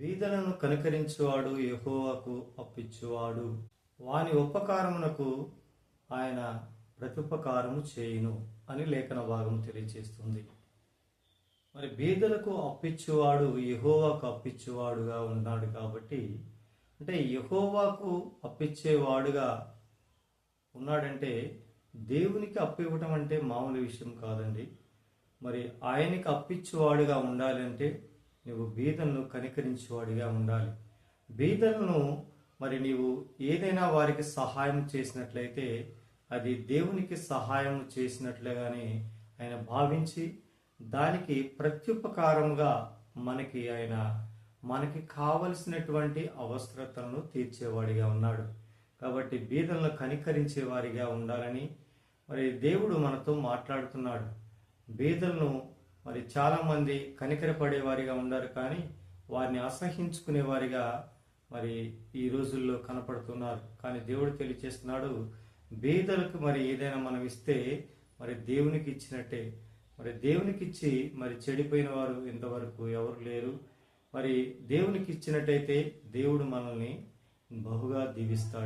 బీదలను కనికరించువాడు యెహోవాకు అప్పిచ్చువాడు. వాని ఉపకారమునకు ఆయన ప్రత్యుపకారము చేయును అని లేఖన భాగం తెలియజేస్తుంది. మరి బీదలకు అప్పిచ్చువాడు యహోవాకు అప్పిచ్చువాడుగా ఉన్నాడు కాబట్టి అంటే యహోవాకు అప్పిచ్చేవాడుగా ఉన్నాడంటే దేవునికి అప్పివ్వటం అంటే మామూలు విషయం కాదండి. మరి ఆయనకి అప్పిచ్చేవాడుగా ఉండాలంటే నువ్వు బీదలను కనికరించేవాడిగా ఉండాలి. బీదలను మరి నీవు ఏదైనా వారికి సహాయం చేసినట్లయితే అది దేవునికి సహాయం చేసినట్లుగానే ఆయన భావించి దానికి ప్రత్యుపకారంగా మనకి ఆయన మనకి కావలసినటువంటి అవసరతలను తీర్చేవాడిగా ఉన్నాడు. కాబట్టి బీదలను కనికరించే వారిగా ఉండాలని మరి దేవుడు మనతో మాట్లాడుతున్నాడు. బీదలను మరి చాలామంది కనికరపడేవారిగా కనికరపడే వారిగా ఉన్నారు కానీ వారిని అసహించుకునేవారిగా మరి ఈ రోజుల్లో కనపడుతున్నారు. కానీ దేవుడు తెలియచేస్తున్నాడు బీదలకు మరి ఏదైనా మనం ఇస్తే మరి దేవునికి ఇచ్చినట్టే. మరి దేవునికి ఇచ్చి మరి చెడిపోయిన వారు ఇంతవరకు ఎవరు లేరు. మరి దేవునికి ఇచ్చినట్టయితే దేవుడు మనల్ని బహుగా దీవిస్తాడు.